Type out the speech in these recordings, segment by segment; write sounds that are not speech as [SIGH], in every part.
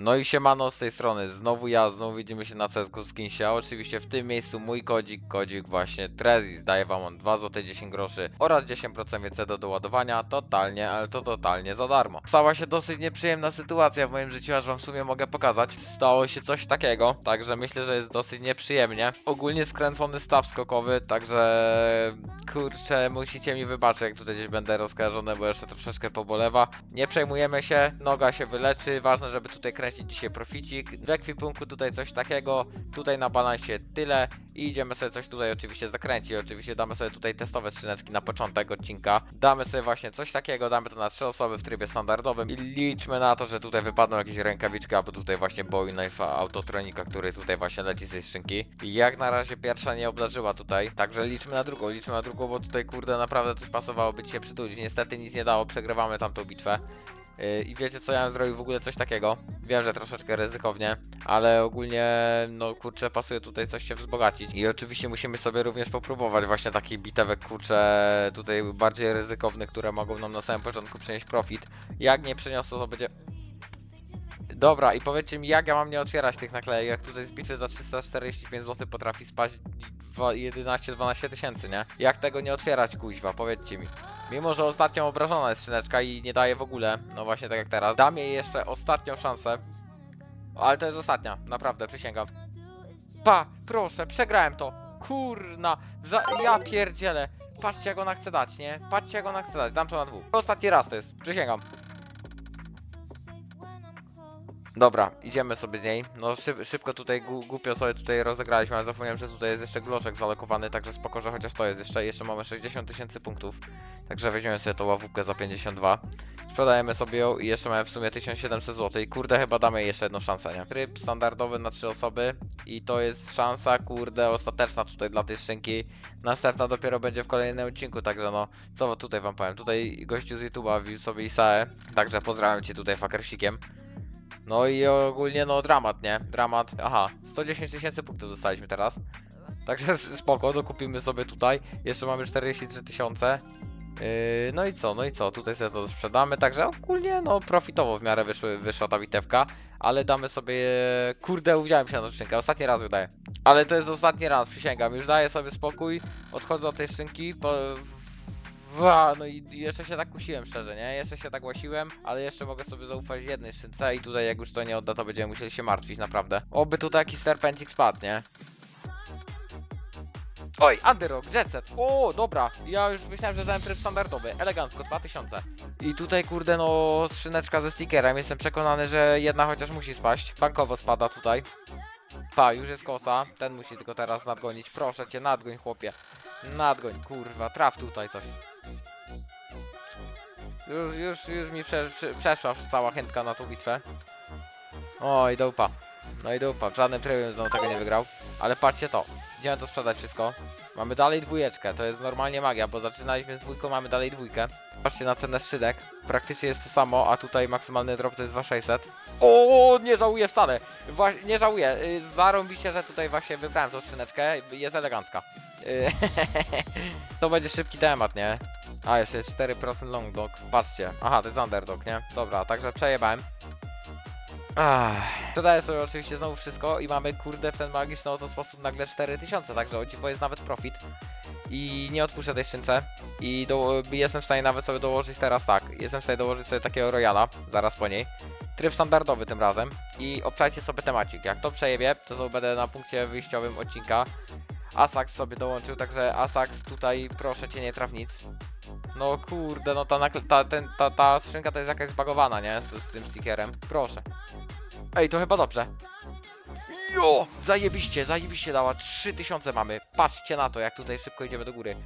No i siemano z tej strony, znowu ja, znowu widzimy się na CSGO Skinsie, oczywiście w tym miejscu mój kodzik, kodzik właśnie Trezis, daje wam on 2 zł 10 groszy oraz 10% więcej do doładowania, totalnie, ale to totalnie za darmo. Stała się dosyć nieprzyjemna sytuacja w moim życiu, aż wam w sumie mogę pokazać. Stało się coś takiego, także myślę, że jest dosyć nieprzyjemnie. Ogólnie skręcony staw skokowy, także kurczę, musicie mi wybaczyć, jak tutaj gdzieś będę rozkojarzony, bo jeszcze troszeczkę pobolewa. Nie przejmujemy się, noga się wyleczy, ważne, żeby tutaj kręcić dzisiaj proficik. W ekwipunku tutaj coś takiego, tutaj na balansie tyle i idziemy sobie coś tutaj oczywiście zakręcić. Oczywiście damy sobie tutaj testowe skrzyneczki na początek odcinka. Damy sobie właśnie coś takiego, damy to na trzy osoby w trybie standardowym i liczmy na to, że tutaj wypadną jakieś rękawiczki, albo tutaj właśnie Bowie Knife Autotronika, który tutaj właśnie leci z tej skrzynki. I jak na razie pierwsza nie obdarzyła tutaj, także liczmy na drugą, liczmy na drugą, bo tutaj kurde naprawdę coś pasowało by się przytulić. Niestety nic nie dało, przegrywamy tamtą bitwę. Yy, I wiecie co ja bym zrobił w ogóle coś takiego? Wiem, że troszeczkę ryzykownie, ale ogólnie no kurczę pasuje tutaj coś się wzbogacić. I oczywiście musimy sobie również popróbować właśnie takich bitewek kurczę tutaj bardziej ryzykownych, które mogą nam na samym początku przynieść profit. Jak nie przyniosło to będzie Dobra, i powiedzcie mi, jak ja mam nie otwierać tych naklejek, jak tutaj z bitwy za 345 zł potrafi spaść 11-12 tysięcy, nie? Jak tego nie otwierać, kuźwa, powiedzcie mi. Mimo, że ostatnio obrażona jest skrzyneczka i nie daje w ogóle, no właśnie tak jak teraz. Dam jej jeszcze ostatnią szansę. Ale to jest ostatnia, naprawdę, przysięgam. Pa, proszę, przegrałem to. Kurna, ja pierdzielę. Patrzcie jak ona chce dać, nie? Patrzcie jak ona chce dać, dam to na dwóch. Ostatni raz to jest, przysięgam. Dobra, idziemy sobie z niej. No szyb, szybko tutaj głupio sobie tutaj rozegraliśmy, ale zapomniałem, że tutaj jest jeszcze gloszek zalokowany, także spoko, że chociaż to jest jeszcze, jeszcze mamy 60 tysięcy punktów. Także weźmiemy sobie tą ławówkę za 52. Sprzedajemy sobie ją i jeszcze mamy w sumie 1700 zł. I kurde, chyba damy jeszcze jedną szansę, nie? Tryb standardowy na 3 osoby i to jest szansa, kurde, ostateczna tutaj dla tej szynki. Następna dopiero będzie w kolejnym odcinku, także no, co tutaj wam powiem. Tutaj gościu z YouTube'a wbił sobie Isaę, także pozdrawiam cię tutaj fakersikiem. No i ogólnie no dramat, nie? Dramat. Aha, 110 tysięcy punktów dostaliśmy teraz. Także spoko, dokupimy sobie tutaj. Jeszcze mamy 43 tysiące. Yy, no i co, no i co, tutaj sobie to sprzedamy, także ogólnie no profitowo w miarę wyszły, wyszła ta bitewka, ale damy sobie, kurde uwziąłem się na tą ostatni raz wydaję, ale to jest ostatni raz, przysięgam, już daję sobie spokój, odchodzę od tej szynki, po, Wa, no i jeszcze się tak kusiłem szczerze, nie? Jeszcze się tak łasiłem, ale jeszcze mogę sobie zaufać jednej szynce i tutaj jak już to nie odda, to będziemy musieli się martwić, naprawdę. Oby tutaj jakiś serpencik spadł, nie? Oj, Underrock, Jetset. O, dobra. Ja już myślałem, że dałem tryb standardowy. Elegancko, 2000. I tutaj, kurde, no, skrzyneczka ze stickerem. Jestem przekonany, że jedna chociaż musi spaść. Bankowo spada tutaj. Pa, już jest kosa. Ten musi tylko teraz nadgonić. Proszę cię, nadgoń, chłopie. Nadgoń, kurwa, traf tutaj coś. Już, już, już mi prze, prze, przeszła cała chętka na tą bitwę. Oj, dupa. No i dupa, w żadnym trybie znowu tego nie wygrał. Ale patrzcie to, idziemy to sprzedać wszystko. Mamy dalej dwójeczkę, to jest normalnie magia, bo zaczynaliśmy z dwójką, mamy dalej dwójkę. Patrzcie na cenę skrzynek, praktycznie jest to samo, a tutaj maksymalny drop to jest 2600. O, nie żałuję wcale, nie żałuję, yy, zarąbiście, że tutaj właśnie wybrałem tą skrzyneczkę, jest elegancka. Yy, [LAUGHS] to będzie szybki temat, nie? A, jeszcze jest 4% long dog. Patrzcie. Aha, to jest underdog, nie? Dobra, także przejebałem. Sprzedaję sobie oczywiście znowu wszystko i mamy kurde w ten magiczny oto sposób nagle 4000, także o dziwo jest nawet profit. I nie odpuszczę tej szynce. I do, jestem w stanie nawet sobie dołożyć teraz tak. Jestem w stanie dołożyć sobie takiego Royala, zaraz po niej. Tryb standardowy tym razem. I obczajcie sobie temacik. Jak to przejebie, to znowu będę na punkcie wyjściowym odcinka. Asax sobie dołączył, także Asax tutaj proszę cię nie traf nic. No kurde, no ta, ta, ten, ta, ta skrzynka to jest jakaś zbagowana, nie? Z, z tym stickerem. Proszę. Ej, to chyba dobrze. Jo! Zajebiście, zajebiście dała. 3000 mamy. Patrzcie na to, jak tutaj szybko idziemy do góry.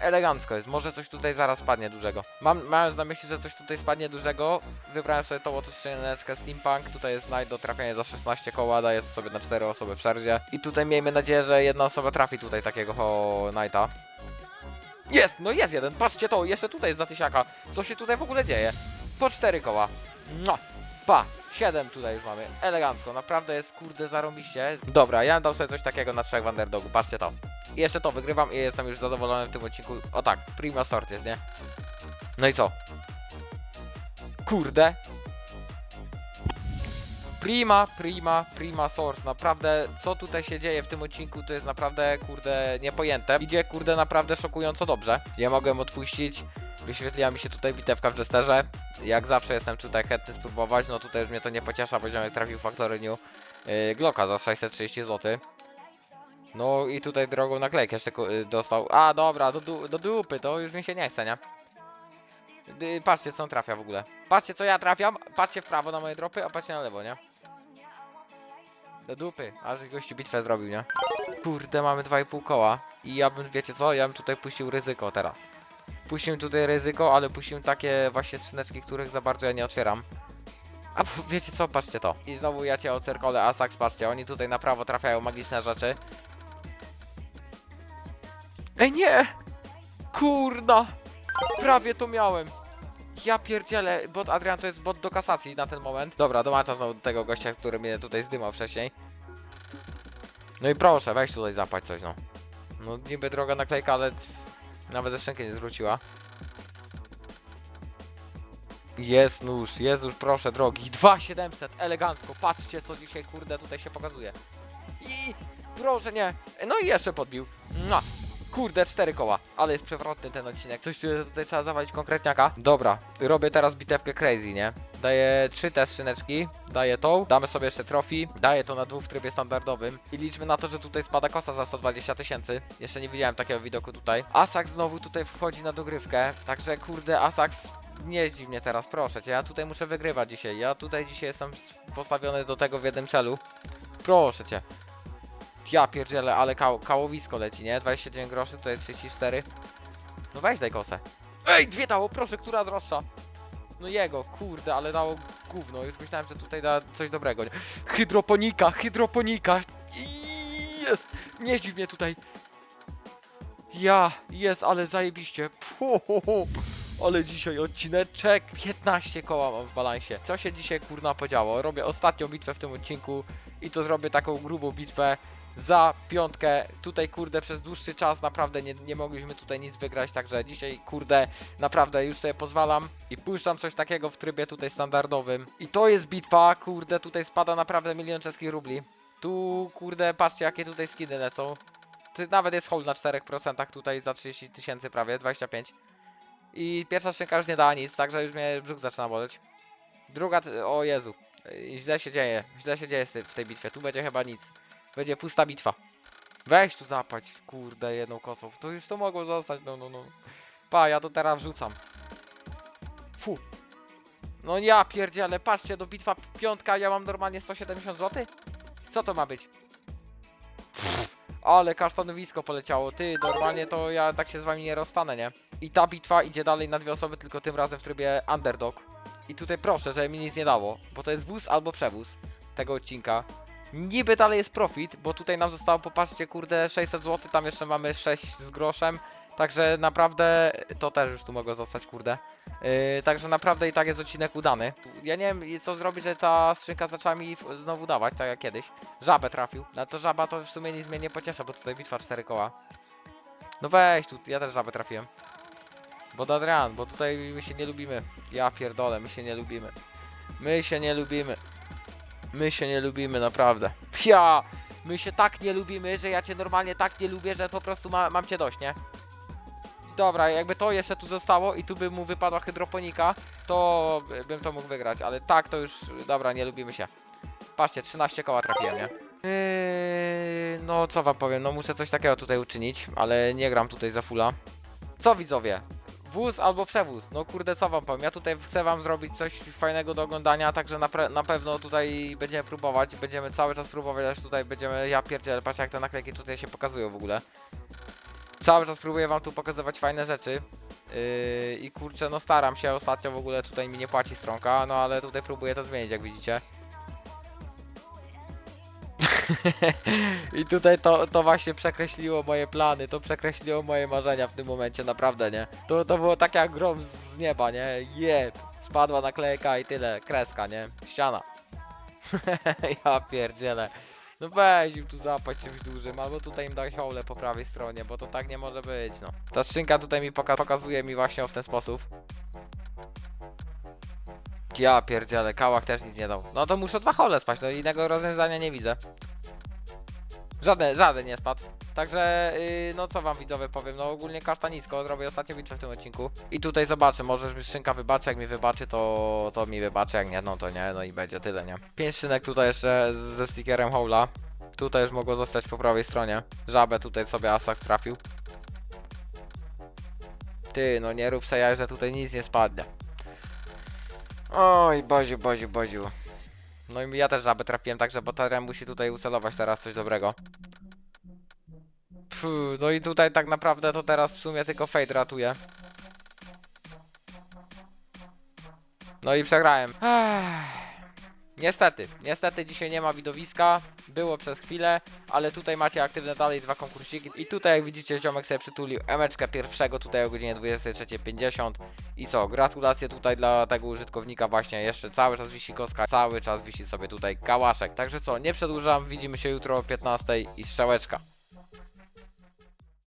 Elegancko jest. Może coś tutaj zaraz spadnie dużego. Mam, mając na myśli, że coś tutaj spadnie dużego, wybrałem sobie tą oto skrzyneczkę Steampunk. Tutaj jest night do za 16 koła, daje to sobie na 4 osoby w szerzie. I tutaj miejmy nadzieję, że jedna osoba trafi tutaj takiego ho nighta. Jest, no jest jeden, patrzcie to, jeszcze tutaj jest za tysiaka. Co się tutaj w ogóle dzieje? Po cztery koła. Mua. Pa, 7 tutaj już mamy. Elegancko, naprawdę jest kurde zarąbiście. Dobra, ja dał sobie coś takiego na trzech w underdogu, patrzcie to. I jeszcze to wygrywam i jestem już zadowolony w tym odcinku. O tak, prima start jest, nie? No i co? Kurde. Prima, prima, prima source. Naprawdę, co tutaj się dzieje w tym odcinku, to jest naprawdę, kurde, niepojęte. Idzie, kurde, naprawdę szokująco dobrze. Nie mogłem odpuścić. Wyświetliła mi się tutaj bitewka w Jesterze. Jak zawsze jestem tutaj chętny spróbować. No tutaj już mnie to nie pociesza, bo ziomek trafił Factory New yy, Glocka za 630 zł. No i tutaj drogą naklejkę jeszcze yy, dostał. A, dobra, do, do dupy, to już mi się nie chce, nie? Dy- Patrzcie, co on trafia w ogóle. Patrzcie, co ja trafiam. Patrzcie w prawo na moje dropy, a patrzcie na lewo, nie? Dupy, aż gościu bitwę zrobił, nie? Kurde, mamy 2,5 koła. I ja bym, wiecie co, ja bym tutaj puścił ryzyko teraz. Puściłem tutaj ryzyko, ale puściłem takie właśnie skrzyneczki, których za bardzo ja nie otwieram. A wiecie co, patrzcie to. I znowu ja cię o Cerkole Asax, patrzcie, oni tutaj na prawo trafiają magiczne rzeczy. Ej, nie! Kurna! Prawie to miałem. Ja pierdzielę, bot Adrian to jest bot do kasacji na ten moment. Dobra, dołączam znowu do tego gościa, który mnie tutaj zdymał wcześniej. No i proszę, weź tutaj zapłać coś, no. No niby droga naklejka, ale nawet ze szczęki nie zwróciła. Jest nóż, jest nóż, proszę drogi. 2700, elegancko. Patrzcie co dzisiaj kurde tutaj się pokazuje. I proszę nie. No i jeszcze podbił. No. Kurde, cztery koła, ale jest przewrotny ten odcinek. Coś tutaj trzeba zawalić konkretniaka. Dobra, robię teraz bitewkę crazy, nie? Daję trzy te skrzyneczki, daję tą, damy sobie jeszcze trofi, daję to na dwóch w trybie standardowym i liczmy na to, że tutaj spada kosa za 120 tysięcy. Jeszcze nie widziałem takiego widoku tutaj. Asax znowu tutaj wchodzi na dogrywkę, także kurde Asax nie zdziw mnie teraz, proszę cię, ja tutaj muszę wygrywać dzisiaj. Ja tutaj dzisiaj jestem postawiony do tego w jednym celu. Proszę cię. Ja pierdzielę, ale kał, kałowisko leci, nie? 29 groszy, tutaj 34. No weź daj kosę. Ej, dwie dało, proszę, która droższa? No jego, kurde, ale dało gówno. Już myślałem, że tutaj da coś dobrego. nie? Hydroponika, hydroponika. Jest, nie zdziw mnie tutaj. Ja, jest, ale zajebiście. Pu, hu, hu. Ale dzisiaj odcineczek 15 koła mam w balansie. Co się dzisiaj kurna podziało? Robię ostatnią bitwę w tym odcinku i to zrobię taką grubą bitwę za piątkę. Tutaj kurde przez dłuższy czas naprawdę nie, nie mogliśmy tutaj nic wygrać, także dzisiaj kurde naprawdę już sobie pozwalam i puszczam coś takiego w trybie tutaj standardowym. I to jest bitwa, kurde tutaj spada naprawdę milion czeskich rubli. Tu kurde patrzcie jakie tutaj skiny lecą. Ty, nawet jest hold na 4% tutaj za 30 tysięcy prawie, 25. I pierwsza skrzynka już nie dała nic, także już mnie brzuch zaczyna boleć. Druga, o Jezu, Źle się dzieje, źle się dzieje w tej bitwie, tu będzie chyba nic. Będzie pusta bitwa. Weź tu zapać, kurde, jedną kosą. To już to mogło zostać, no, no, no. Pa, ja to teraz wrzucam. Fu. No ja pierdzielę, patrzcie, do bitwa piątka, ja mam normalnie 170 zł? Co to ma być? Ale kasztanowisko poleciało, ty, normalnie to ja tak się z wami nie rozstanę, nie? I ta bitwa idzie dalej na dwie osoby, tylko tym razem w trybie underdog. I tutaj proszę, żeby mi nic nie dało, bo to jest wóz albo przewóz tego odcinka. Niby dalej jest profit, bo tutaj nam zostało, popatrzcie, kurde, 600 zł, tam jeszcze mamy 6 z groszem. Także naprawdę to też już tu mogło zostać, kurde. Yy, także naprawdę i tak jest odcinek udany. Ja nie wiem, co zrobić, że ta skrzynka zaczęła mi znowu dawać, tak jak kiedyś. Żabę trafił. No to żaba to w sumie nic mnie nie pociesza, bo tutaj bitwa 4 koła. No weź tu, ja też żabę trafiłem. Bo Adrian, bo tutaj my się nie lubimy. Ja pierdolę, my się nie lubimy. My się nie lubimy. My się nie lubimy, naprawdę. Ja! My się tak nie lubimy, że ja cię normalnie tak nie lubię, że po prostu ma, mam cię dość, nie? Dobra, jakby to jeszcze tu zostało i tu by mu wypadła hydroponika, to by- bym to mógł wygrać, ale tak to już, dobra, nie lubimy się. Patrzcie, 13 koła trafiłem, nie? Yy, no co wam powiem, no muszę coś takiego tutaj uczynić, ale nie gram tutaj za fulla. Co widzowie? Wóz albo przewóz. No kurde, co wam powiem? Ja tutaj chcę wam zrobić coś fajnego do oglądania, także na, na pewno tutaj będziemy próbować. Będziemy cały czas próbować, aż tutaj będziemy. Ja pierdzielę, patrzcie jak te naklejki tutaj się pokazują w ogóle. Cały czas próbuję wam tu pokazywać fajne rzeczy. Yy, I kurczę, no staram się ostatnio w ogóle tutaj mi nie płaci stronka, no ale tutaj próbuję to zmienić, jak widzicie. I tutaj to, to właśnie przekreśliło moje plany, to przekreśliło moje marzenia w tym momencie, naprawdę, nie? To, to było tak jak grom z nieba, nie? Jeb, spadła naklejka i tyle, kreska, nie? Ściana. [LAUGHS] ja pierdzielę. No weź im tu zapać czymś dużym, albo tutaj im daj hole po prawej stronie, bo to tak nie może być, no. Ta skrzynka tutaj mi poka pokazuje mi właśnie w ten sposób. Ja pierdzielę, kałach też nic nie dał. No to muszę dwa hole spać, no innego rozwiązania nie widzę. Żaden, żaden nie spadł. Także, yy, no co wam widzowie powiem, no ogólnie kasztanisko, zrobię ostatnią bitwę w tym odcinku. I tutaj zobaczę, może mi szynka wybaczy, jak mi wybaczy, to, to mi wybaczy, jak nie, no to nie, no i będzie tyle, nie? Pięć szynek tutaj jeszcze ze stickerem Howla. Tutaj już mogło zostać po prawej stronie. Żabę tutaj sobie Asak trafił. Ty, no nie rób se jaj, że tutaj nic nie spadnie. Oj, Boziu, Boziu, Boziu. No i ja też żabę trafiłem, także bateria musi tutaj ucelować teraz coś dobrego. Pfu, no i tutaj tak naprawdę to teraz w sumie tylko Fate ratuje. No i przegrałem. Ech. Niestety, niestety dzisiaj nie ma widowiska. Było przez chwilę, ale tutaj macie aktywne dalej dwa konkursiki. I tutaj jak widzicie ziomek sobie przytulił emeczkę pierwszego tutaj o godzinie 23.50. I co, gratulacje tutaj dla tego użytkownika właśnie jeszcze cały czas wisi koska, cały czas wisi sobie tutaj kałaszek. Także co, nie przedłużam, widzimy się jutro o 15.00 i strzałeczka.